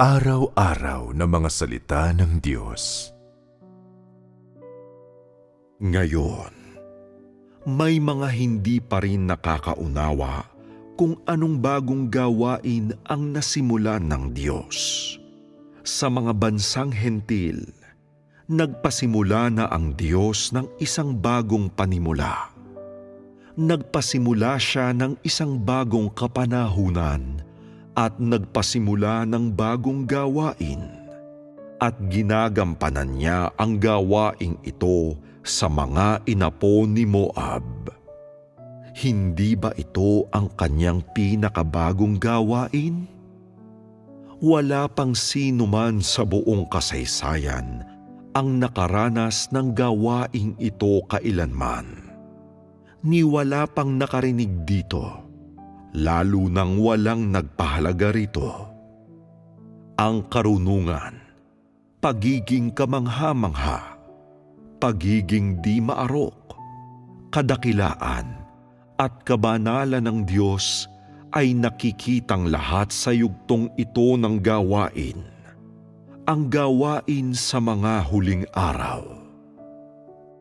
Pang-araw-araw na mga salita ng Diyos. Ngayon, may mga hindi pa rin nakakaunawa kung anong bagong gawain ang nasimulan ng Diyos. Sa mga bansang hentil, nagpasimula na ang Diyos ng isang bagong panimula. Nagpasimula siya ng isang bagong kapanahunan at nagpasimula ng bagong gawain at ginagampanan niya ang gawaing ito sa mga inapo ni Moab. Hindi ba ito ang kanyang pinakabagong gawain? Wala pang sino man sa buong kasaysayan ang nakaranas ng gawaing ito kailanman. Ni wala pang nakarinig dito lalo nang walang nagpahalaga rito. Ang karunungan, pagiging kamangha-mangha, pagiging di maarok, kadakilaan, at kabanalan ng Diyos ay nakikitang lahat sa yugtong ito ng gawain. Ang gawain sa mga huling araw.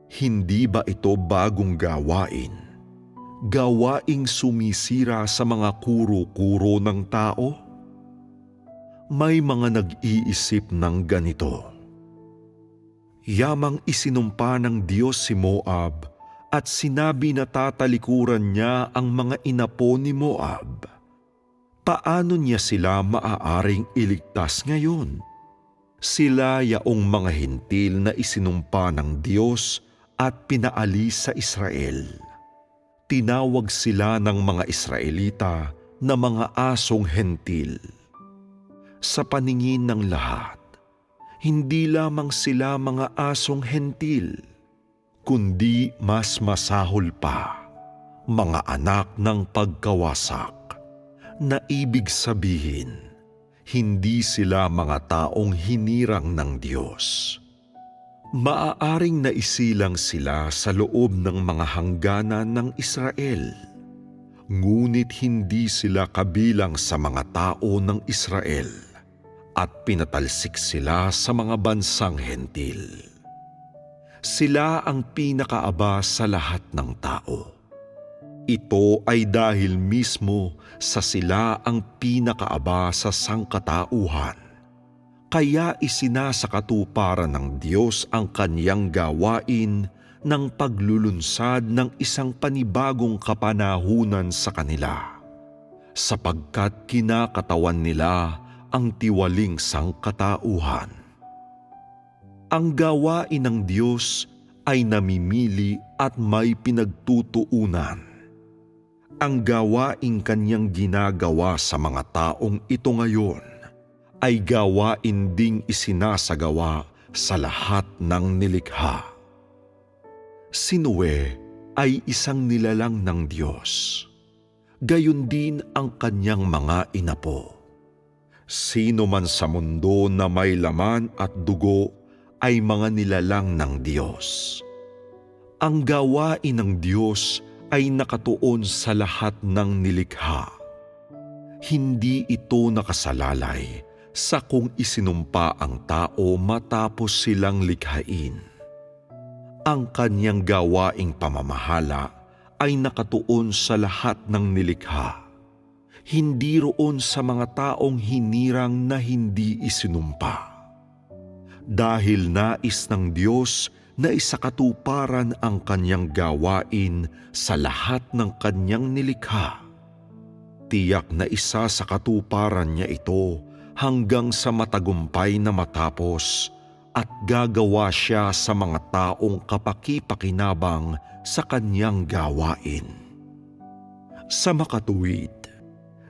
Hindi ba ito bagong gawain? Gawaing sumisira sa mga kuro-kuro ng tao? May mga nag-iisip ng ganito. Yamang isinumpa ng Diyos si Moab at sinabi na tatalikuran niya ang mga inapo ni Moab. Paano niya sila maaaring iligtas ngayon? Sila yaong mga hintil na isinumpa ng Diyos at pinaalis sa Israel tinawag sila ng mga Israelita na mga asong hentil. Sa paningin ng lahat, hindi lamang sila mga asong hentil, kundi mas masahol pa, mga anak ng pagkawasak, na ibig sabihin, hindi sila mga taong hinirang ng Diyos maaaring naisilang sila sa loob ng mga hangganan ng Israel. Ngunit hindi sila kabilang sa mga tao ng Israel at pinatalsik sila sa mga bansang hentil. Sila ang pinakaaba sa lahat ng tao. Ito ay dahil mismo sa sila ang pinakaaba sa sangkatauhan kaya isinasakatuparan ng Diyos ang kanyang gawain ng paglulunsad ng isang panibagong kapanahunan sa kanila, sapagkat kinakatawan nila ang tiwaling sangkatauhan. Ang gawain ng Diyos ay namimili at may pinagtutuunan. Ang gawaing kanyang ginagawa sa mga taong ito ngayon ay gawain ding isinasagawa sa lahat ng nilikha. Si ay isang nilalang ng Diyos. Gayon din ang kanyang mga inapo. Sino man sa mundo na may laman at dugo ay mga nilalang ng Diyos. Ang gawain ng Diyos ay nakatuon sa lahat ng nilikha. Hindi ito nakasalalay sa kung isinumpa ang tao matapos silang likhain. Ang kanyang gawaing pamamahala ay nakatuon sa lahat ng nilikha, hindi roon sa mga taong hinirang na hindi isinumpa. Dahil nais ng Diyos na isakatuparan ang kanyang gawain sa lahat ng kanyang nilikha, tiyak na isa sa katuparan niya ito hanggang sa matagumpay na matapos at gagawa siya sa mga taong kapakipakinabang sa kanyang gawain. Sa makatuwid,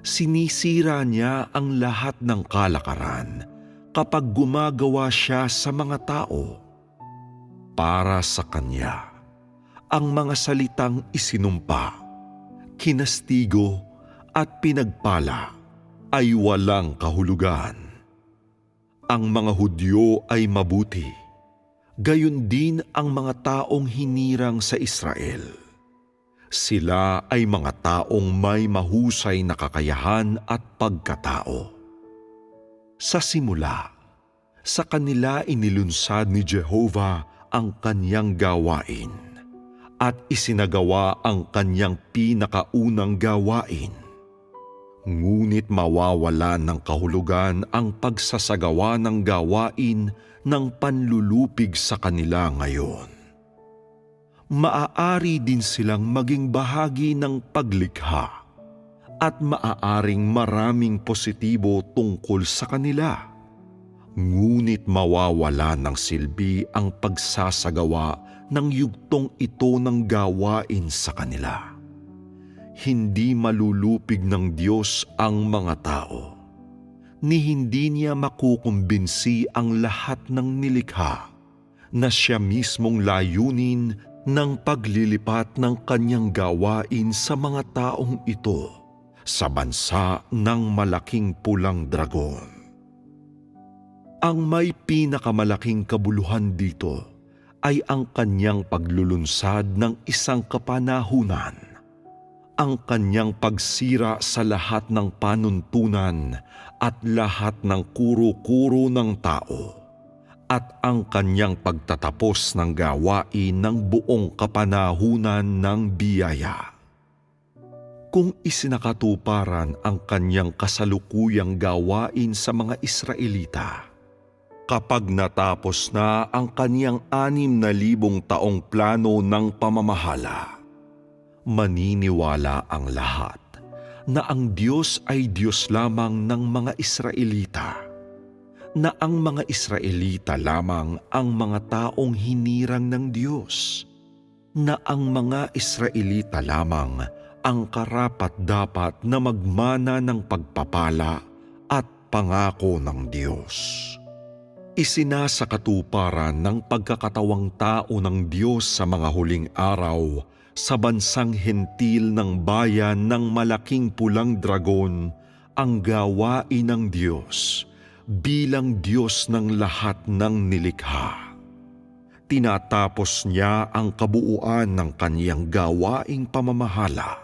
sinisira niya ang lahat ng kalakaran kapag gumagawa siya sa mga tao. Para sa kanya, ang mga salitang isinumpa, kinastigo at pinagpala ay walang kahulugan. Ang mga Hudyo ay mabuti, gayon din ang mga taong hinirang sa Israel. Sila ay mga taong may mahusay na kakayahan at pagkatao. Sa simula, sa kanila inilunsad ni Jehovah ang kanyang gawain at isinagawa ang kanyang pinakaunang gawain. Ngunit mawawala ng kahulugan ang pagsasagawa ng gawain ng panlulupig sa kanila ngayon. Maaari din silang maging bahagi ng paglikha at maaaring maraming positibo tungkol sa kanila. Ngunit mawawala ng silbi ang pagsasagawa ng yugtong ito ng gawain sa kanila. Hindi malulupig ng Diyos ang mga tao, ni hindi niya makukumbinsi ang lahat ng nilikha na siya mismong layunin ng paglilipat ng kanyang gawain sa mga taong ito sa bansa ng malaking pulang dragon. Ang may pinakamalaking kabuluhan dito ay ang kanyang paglulunsad ng isang kapanahunan, ang kanyang pagsira sa lahat ng panuntunan at lahat ng kuro-kuro ng tao, at ang kanyang pagtatapos ng gawain ng buong kapanahunan ng biyaya kung isinakatuparan ang kanyang kasalukuyang gawain sa mga Israelita. Kapag natapos na ang kanyang anim na libong taong plano ng pamamahala, maniniwala ang lahat na ang Diyos ay Diyos lamang ng mga Israelita, na ang mga Israelita lamang ang mga taong hinirang ng Diyos, na ang mga Israelita lamang ang karapat dapat na magmana ng pagpapala at pangako ng Diyos. Isinasakatuparan ng pagkakatawang tao ng Diyos sa mga huling araw sa bansang hentil ng bayan ng malaking pulang dragon ang gawain ng Diyos bilang Diyos ng lahat ng nilikha tinatapos niya ang kabuuan ng kaniyang gawaing pamamahala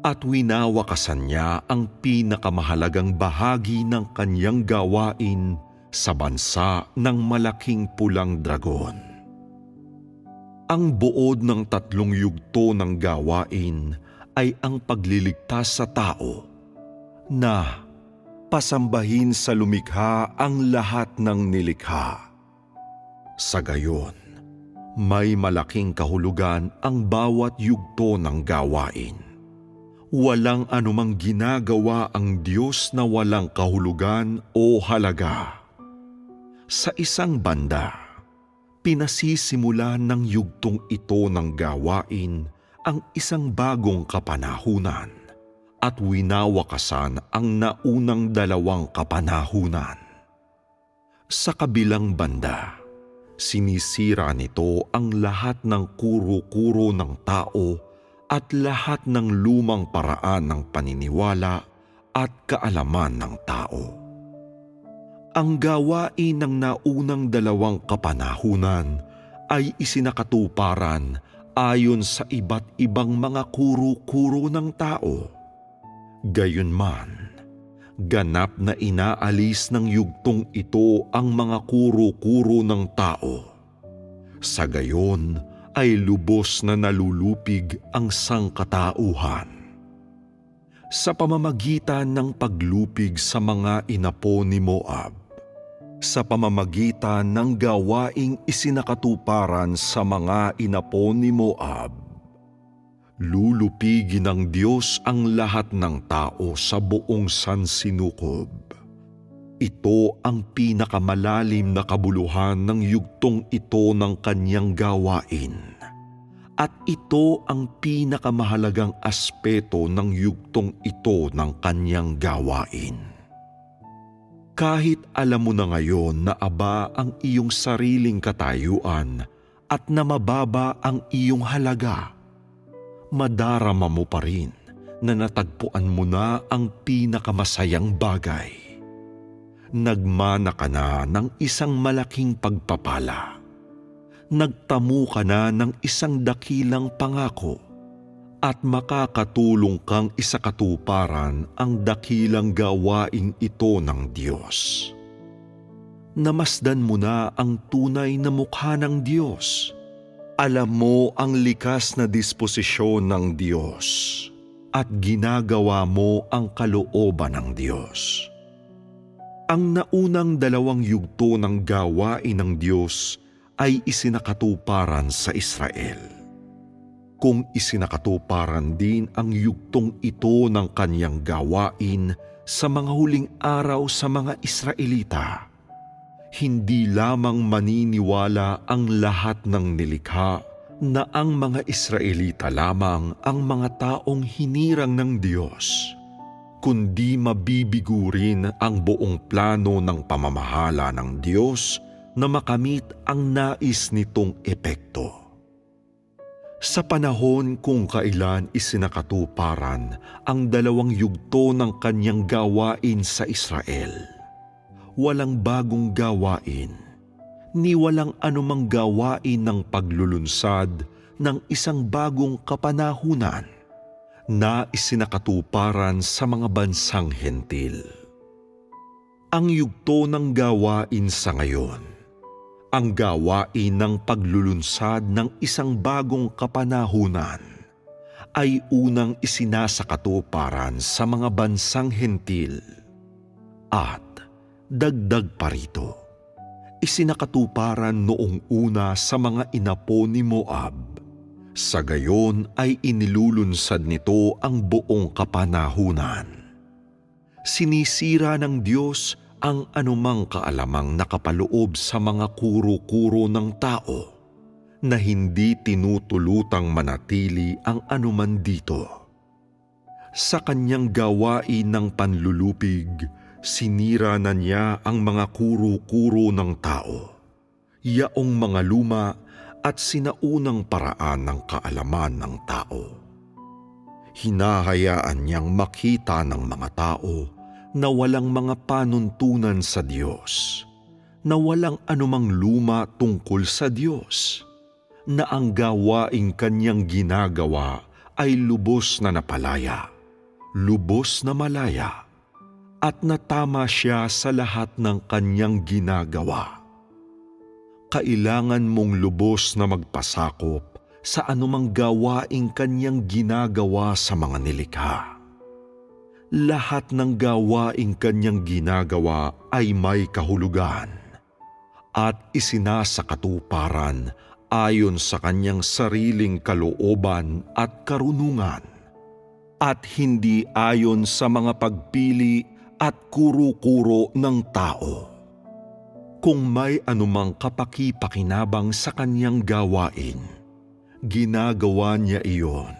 at winawakasan niya ang pinakamahalagang bahagi ng kanyang gawain sa bansa ng malaking pulang dragon. Ang buod ng tatlong yugto ng gawain ay ang pagliligtas sa tao na pasambahin sa lumikha ang lahat ng nilikha. Sa gayon, may malaking kahulugan ang bawat yugto ng gawain walang anumang ginagawa ang Diyos na walang kahulugan o halaga. Sa isang banda, pinasisimulan ng yugtong ito ng gawain ang isang bagong kapanahunan at winawakasan ang naunang dalawang kapanahunan. Sa kabilang banda, sinisira nito ang lahat ng kuro-kuro ng tao at lahat ng lumang paraan ng paniniwala at kaalaman ng tao. Ang gawain ng naunang dalawang kapanahunan ay isinakatuparan ayon sa iba't ibang mga kuro-kuro ng tao. Gayunman, ganap na inaalis ng yugtong ito ang mga kuro-kuro ng tao. Sa gayon, ay lubos na nalulupig ang sangkatauhan. Sa pamamagitan ng paglupig sa mga inapo ni Moab, sa pamamagitan ng gawaing isinakatuparan sa mga inapo ni Moab, lulupigin ng Diyos ang lahat ng tao sa buong sansinukob. Ito ang pinakamalalim na kabuluhan ng yugtong ito ng kanyang gawain. At ito ang pinakamahalagang aspeto ng yugtong ito ng kanyang gawain. Kahit alam mo na ngayon na aba ang iyong sariling katayuan at na mababa ang iyong halaga, madarama mo pa rin na natagpuan mo na ang pinakamasayang bagay nagmana ka na ng isang malaking pagpapala. Nagtamo ka na ng isang dakilang pangako at makakatulong kang isakatuparan ang dakilang gawaing ito ng Diyos. namasdan mo na ang tunay na mukha ng Diyos. Alam mo ang likas na disposisyon ng Diyos at ginagawa mo ang kalooban ng Diyos. Ang naunang dalawang yugto ng gawain ng Diyos ay isinakatuparan sa Israel. Kung isinakatuparan din ang yugtong ito ng kanyang gawain sa mga huling araw sa mga Israelita, hindi lamang maniniwala ang lahat ng nilikha na ang mga Israelita lamang ang mga taong hinirang ng Diyos, kundi mabibigo rin ang buong plano ng pamamahala ng Diyos na makamit ang nais nitong epekto. Sa panahon kung kailan isinakatuparan ang dalawang yugto ng kanyang gawain sa Israel, walang bagong gawain, ni walang anumang gawain ng paglulunsad ng isang bagong kapanahunan na isinakatuparan sa mga bansang hentil. Ang yugto ng gawain sa ngayon, ang gawain ng paglulunsad ng isang bagong kapanahunan ay unang isinasakatuparan sa mga bansang hentil at dagdag pa rito, isinakatuparan noong una sa mga inapo ni Moab. Sa gayon ay inilulunsad nito ang buong kapanahunan. Sinisira ng Diyos ang anumang kaalamang nakapaloob sa mga kuro-kuro ng tao na hindi tinutulutang manatili ang anuman dito. Sa kanyang gawain ng panlulupig, sinira na niya ang mga kuro-kuro ng tao, yaong mga luma at sinaunang paraan ng kaalaman ng tao. Hinahayaan niyang makita ng mga tao na walang mga panuntunan sa Diyos, na walang anumang luma tungkol sa Diyos, na ang gawaing kanyang ginagawa ay lubos na napalaya, lubos na malaya, at natama siya sa lahat ng kanyang ginagawa. Kailangan mong lubos na magpasakop sa anumang gawaing kanyang ginagawa sa mga nilikha lahat ng gawaing kanyang ginagawa ay may kahulugan at isinasakatuparan ayon sa kanyang sariling kalooban at karunungan at hindi ayon sa mga pagpili at kuro-kuro ng tao. Kung may anumang kapaki-pakinabang sa kanyang gawain, ginagawa niya iyon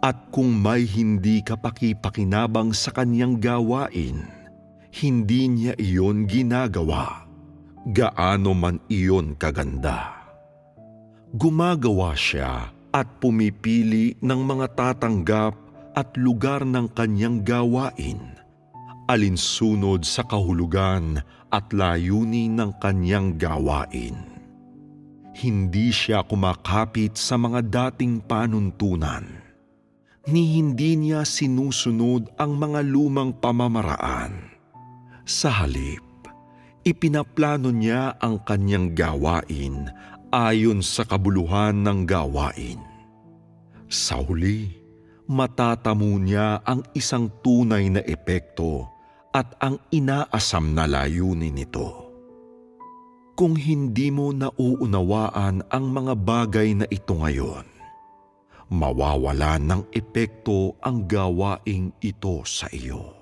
at kung may hindi kapaki-pakinabang sa kanyang gawain, hindi niya iyon ginagawa, gaano man iyon kaganda. Gumagawa siya at pumipili ng mga tatanggap at lugar ng kanyang gawain, alinsunod sa kahulugan at layunin ng kanyang gawain. Hindi siya kumakapit sa mga dating panuntunan ni hindi niya sinusunod ang mga lumang pamamaraan. Sa halip, ipinaplano niya ang kanyang gawain ayon sa kabuluhan ng gawain. Sa huli, matatamo niya ang isang tunay na epekto at ang inaasam na layunin nito. Kung hindi mo nauunawaan ang mga bagay na ito ngayon, mawawala ng epekto ang gawaing ito sa iyo.